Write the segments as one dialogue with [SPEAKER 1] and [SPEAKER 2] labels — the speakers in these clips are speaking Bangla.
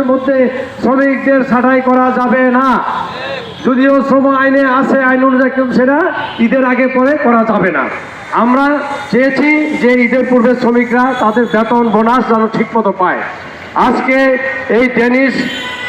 [SPEAKER 1] মধ্যে শ্রমিকদের ছাঁটাই করা যাবে না। যদিও শ্রম আইনে আছে, আইন অনুযায়ী সেটা ঈদের আগে পরে করা যাবে না। আমরা চেয়েছি যে ঈদের পূর্বে শ্রমিকরা তাদের বেতন, বোনাস যেন ঠিকমতো পায়। আজকে এই টেনিস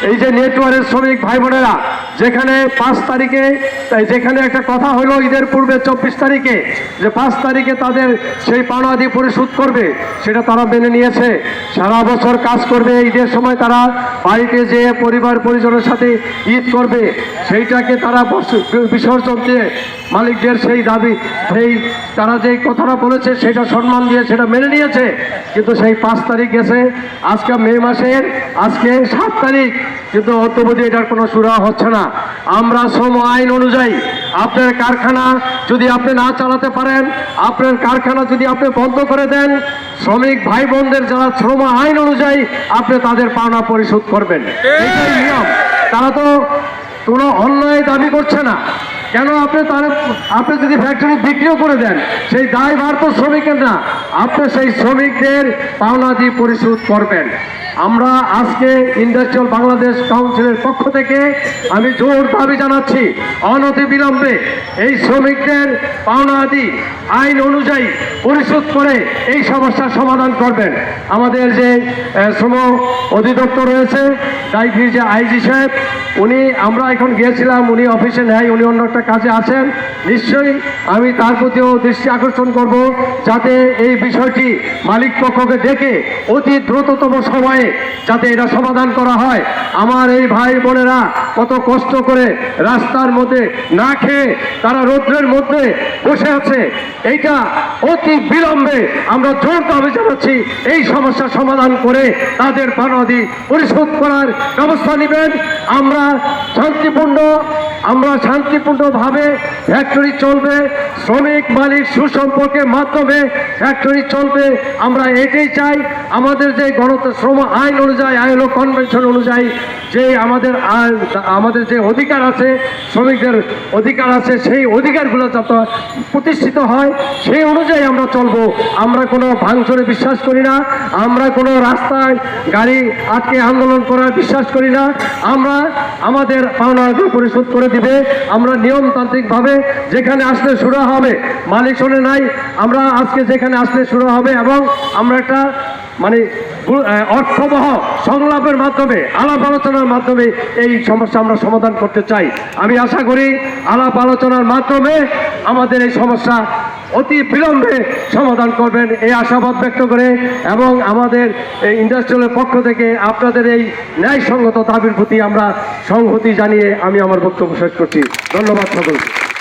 [SPEAKER 1] এই যে নেটওয়ার্কের শ্রমিক ভাই বোনেরা যেখানে পাঁচ তারিখে যেখানে একটা কথা হলো ঈদের পূর্বে চব্বিশ তারিখে, যে পাঁচ তারিখে তাদের সেই পাওনাদি পরিশোধ করবে, সেটা তারা মেনে নিয়েছে। সারা বছর কাজ করবে ঈদের সময় তারা বাড়িতে যেয়ে পরিবার পরিজনের সাথে ঈদ করবে, সেইটাকে তারা বস- বিসর্জন দিয়ে মালিকদের সেই দাবি, সেই তারা যেই কথাটা বলেছে, সেটা সম্মান দিয়ে সেটা মেনে নিয়েছে। কিন্তু সেই পাঁচ তারিখ গেছে, আজকে মে মাসের, আজকে সাত তারিখ, কিন্তু অত্যবধি এটার কোনো সুরা হচ্ছে না। আমরা শ্রম আইন অনুযায়ী আপনার কারখানা যদি আপনি না চালাতে পারেন আপনার কারখানা যদি আপনি বন্ধ করে দেন শ্রমিক ভাই বোনদের যারা শ্রম আইন অনুযায়ী আপনি তাদের পাওনা পরিশোধ করবেন। এটাই নিয়ম। তারা তো কোনো অন্যায় দাবি করছে না। কেন আপনি তার আপনি যদি ফ্যাক্টরি বিক্রিও করে দেন, সেই দায় ভার তো শ্রমিকের না। আপনি সেই শ্রমিকদের পাওনা দিয়ে পরিশোধ করবেন। আমরা আজকে ইন্ডাস্ট্রিয়াল বাংলাদেশ কাউন্সিলের পক্ষ থেকে আমি জোর দাবি জানাচ্ছি অনতি বিলম্বে এই শ্রমিকদের পাওনা আদি আইন অনুযায়ী পরিশোধ করে এই সমস্যার সমাধান করবেন। আমাদের যে শ্রম অধিদপ্তর রয়েছে ডাইভির যে আইজি সাহেব, উনি, আমরা এখন গিয়েছিলাম, উনি অফিসে নেয় উনি অন্য একটা কাজে আছেন, নিশ্চয়ই আমি তার প্রতিও দৃষ্টি আকর্ষণ করব যাতে এই বিষয়টি মালিক পক্ষকে ডেকে অতি দ্রুততম সময়ে যাতে এটা সমাধান করা হয়। আমার এই ভাই বোনেরা কত কষ্ট করে রাস্তার মধ্যে না খেয়ে তারা রৌদ্রের মধ্যে বসে আছে। এইটা অতি বিলম্বে আমরা জোর জানাচ্ছি, এই সমস্যার সমাধান করে তাদের পানাদি পরিশোধ করার ব্যবস্থা নেবেন। আমরা শান্তিপূর্ণ আমরা শান্তিপূর্ণভাবে ফ্যাক্টরি চলবে, শ্রমিক মালিক সুসম্পর্কের মাধ্যমে ফ্যাক্টরি চলবে। আমরা এটাই চাই, আমাদের যে গণত, শ্রম আইন অনুযায়ী আইলো কনভেনশন অনুযায়ী যে আমাদের আমাদের যে অধিকার আছে, শ্রমিকদের অধিকার আছে, সেই অধিকারগুলো যাতে প্রতিষ্ঠিত হয়, সেই অনুযায়ী আমরা চলবো। আমরা কোনো ভাঙচুরে বিশ্বাস করি না। আমরা কোনো রাস্তায় গাড়ি আটকে আন্দোলন করার বিশ্বাস করি না। আমরা আমাদের পাওনা আগে পরিশোধ করে দিবে। আমরা নিয়মতান্ত্রিকভাবে যেখানে আসলে শুরু হবে, মালিক শোনে নাই। আমরা আজকে যেখানে আসলে শুরু হবে এবং আমরা একটা মানে অর্থবহ সংলাপের মাধ্যমে, আলাপ আলোচনার মাধ্যমে এই সমস্যা আমরা সমাধান করতে চাই। আমি আশা করি আলাপ আলোচনার মাধ্যমে আমাদের এই সমস্যা অতি বিলম্বে সমাধান করবেন এই আশাবাদ ব্যক্ত করে এবং আমাদের এই ইন্ডাস্ট্রিয়ালের পক্ষ থেকে আপনাদের এই ন্যায়সঙ্গত দাবির প্রতি আমরা সংহতি জানিয়ে আমি আমার বক্তব্য শেষ করছি। ধন্যবাদ সকলকে।